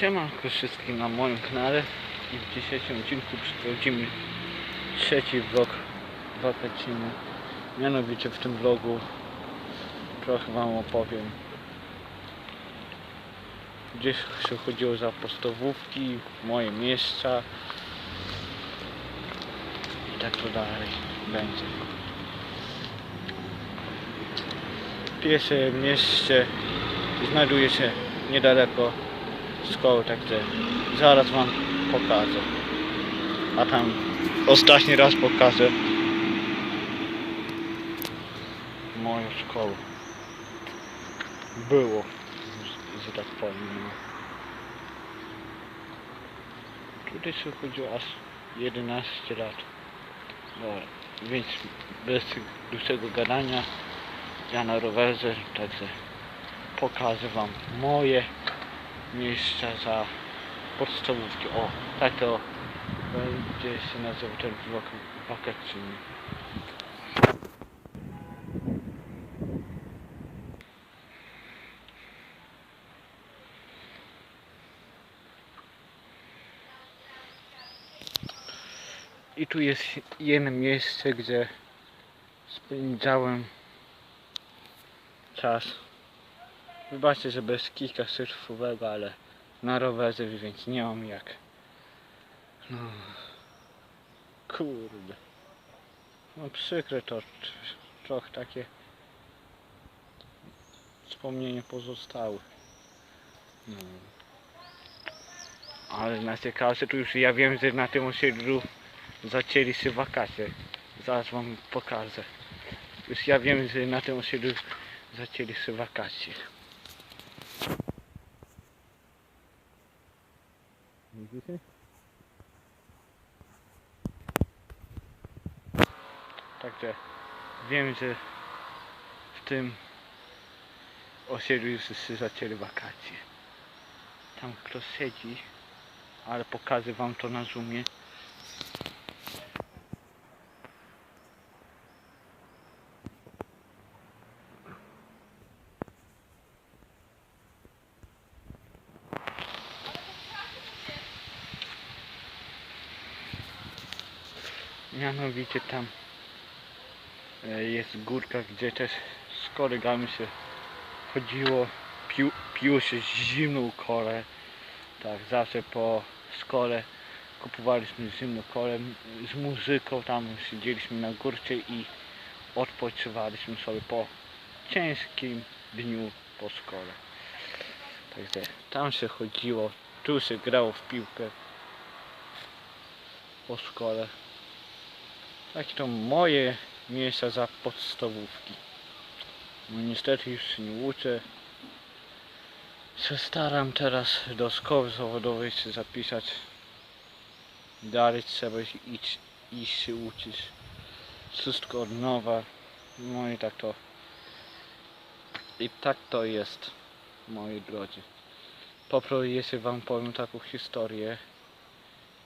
Siemanko wszystkim na moim kanale i w dzisiejszym odcinku przeprowadzimy trzeci vlog wakacyjny. Mianowicie w tym vlogu trochę wam opowiem gdzieś się chodziło za podstawówki, moje miejsca i tak to dalej będzie. Pierwsze mieście znajduje się niedaleko szkoły, także zaraz wam pokażę. A tam ostatni raz pokażę moją szkołę. Było, że- tak powiem. no. Tutaj się chodziło aż 11 lat. Dobra, więc bez dłuższego gadania ja na rowerze, także pokażę wam moje miejsca za podstawówki. O, tak to będzie się nazywał ten vlog wakacyjny. I tu jest jedno miejsce, gdzie spędzałem czas. Wybaczcie, że bez kika surfowego, ale na rowerze, więc nie mam jak. No. Kurde. No przykre to trochę takie wspomnienie pozostały. No. Ale najciekawsze to już ja wiem, że na tym osiedlu zaczęli się wakacje. Zaraz wam pokażę. Już ja wiem, że na tym osiedlu zaczęli się wakacje. Widzicie? Także wiem, że w tym osiedlu już zaczęli wakacje. Tam ktoś siedzi, ale pokażę wam to na zoomie. Mianowicie tam e, jest górka, gdzie też z kolegami się chodziło, pił, piło się zimną kolę. Tak, zawsze po szkole kupowaliśmy zimną kolę z muzyką, tam siedzieliśmy na górce i odpoczywaliśmy sobie po ciężkim dniu po szkole. Także tam się chodziło, tu się grało w piłkę po szkole. Takie to moje miejsca za podstawówki. No niestety już się nie uczę. Się staram teraz do szkoły zawodowej się zapisać. Dalej trzeba iść, iść się uczyć. Wszystko od nowa. No i tak to. I tak to jest, moi drodzy. Poproszę wam powiem taką historię,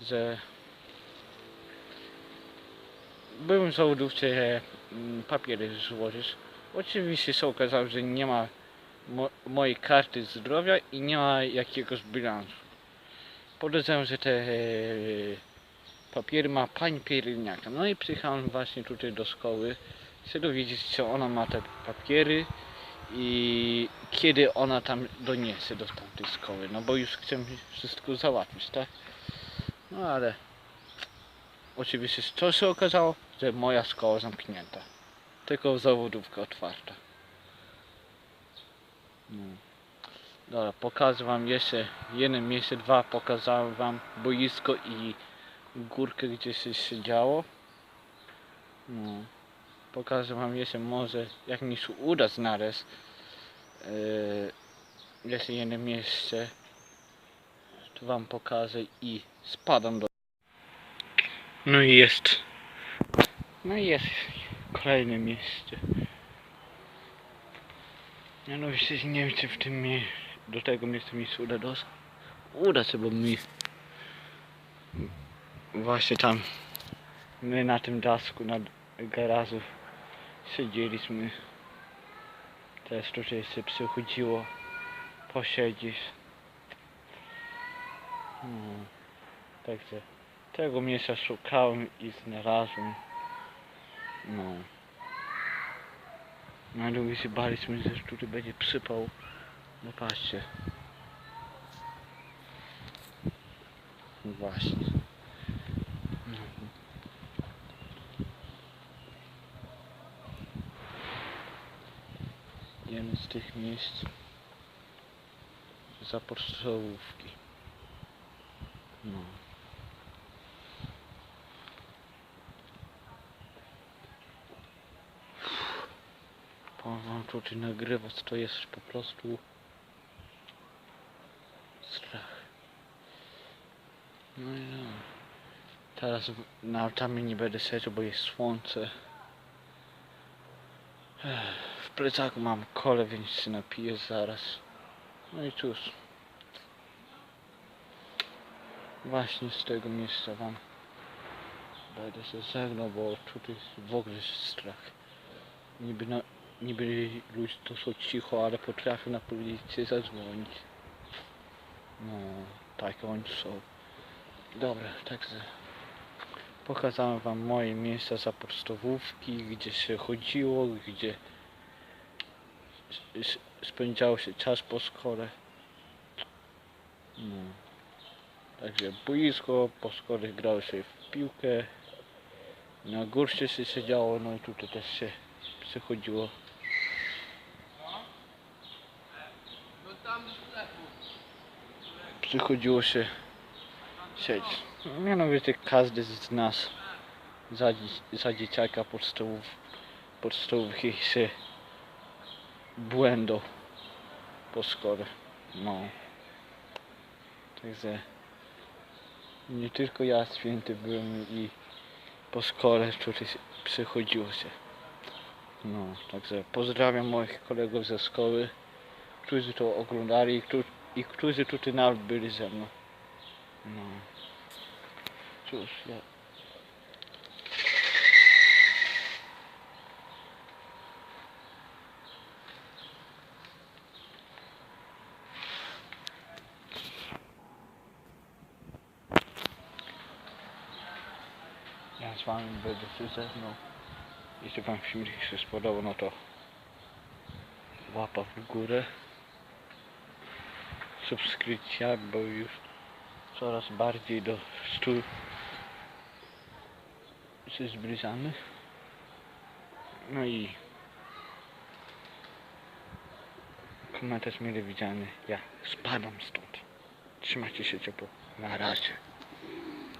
że byłem w zawodówce mm, papiery złożyć. Oczywiście się okazało, że nie ma mo mojej karty zdrowia i nie ma jakiegoś bilansu. Podejrzewam, że te e, papiery ma pani pielęgniarka. No i przyjechałem właśnie tutaj do szkoły, się dowiedzieć, czy ona ma te papiery i kiedy ona tam doniesie do tamtej szkoły. No bo już chcę wszystko załatwić, tak? No ale Oczywiście co się okazało, że moja szkoła zamknięta. Tylko zawodówka otwarta. No. Dobra, pokażę wam jeszcze jedno miejsce, dwa pokazałem wam boisko i górkę gdzie się siedziało. No. Pokażę wam jeszcze może jak mi się uda znaleźć yy, jeszcze jedno miejsce. To wam pokażę i spadam do no i jest. No i jest kolejne miejsce. Mianowicie nie wiem w tym do tego miejsca mi się uda dostać. Uda się, bo mi właśnie tam my na tym dasku na garażu siedzieliśmy. Też tutaj się przychodziło posiedzieć. No, także tego miejsca szukałem i znalazłem. No. Na drugi się baliśmy, że tutaj będzie przypał. No patrzcie. No Właśnie. No. Jeden z tych miejsc za podstawówki. No. Wam tutaj nagrywać to jest po prostu strach. No i no. Teraz na altami nie będę siedział, bo jest słońce. W plecaku mam kole, więc się napiję zaraz. No i cóż. Właśnie z tego miejsca wam będę się żegnał, bo tutaj w ogóle jest strach. Niby, na, niby ludzie to są cicho, ale potrafią na policję zadzwonić. No, tak oni są. Dobra, także pokazałem wam moje miejsca za podstawówki, gdzie się chodziło, gdzie spędzało się czas po szkole. No. Także boisko, po szkole grało się w piłkę. Na górcie się siedziało, no i tutaj też się przechodziło. Przychodziło się siedzieć. Mianowicie każdy z nas za, za dzieciaka podstawów, podstawówki się błędą po szkole. No. Także nie tylko ja święty byłem i po szkole tutaj przychodziło się. No, także pozdrawiam moich kolegów ze szkoły, którzy to oglądali którzy, i którzy tutaj nawet byli ze mną. No. Cóż, ja... Ja z wami będę się żegnał. Jeśli wam filmik się spodobał, no to łapa w górę. Subskrypcja, bo już coraz bardziej do 100 się zbliżamy. No i komentarz mile widziany. Ja spadam stąd. Trzymajcie się ciepło. Na razie.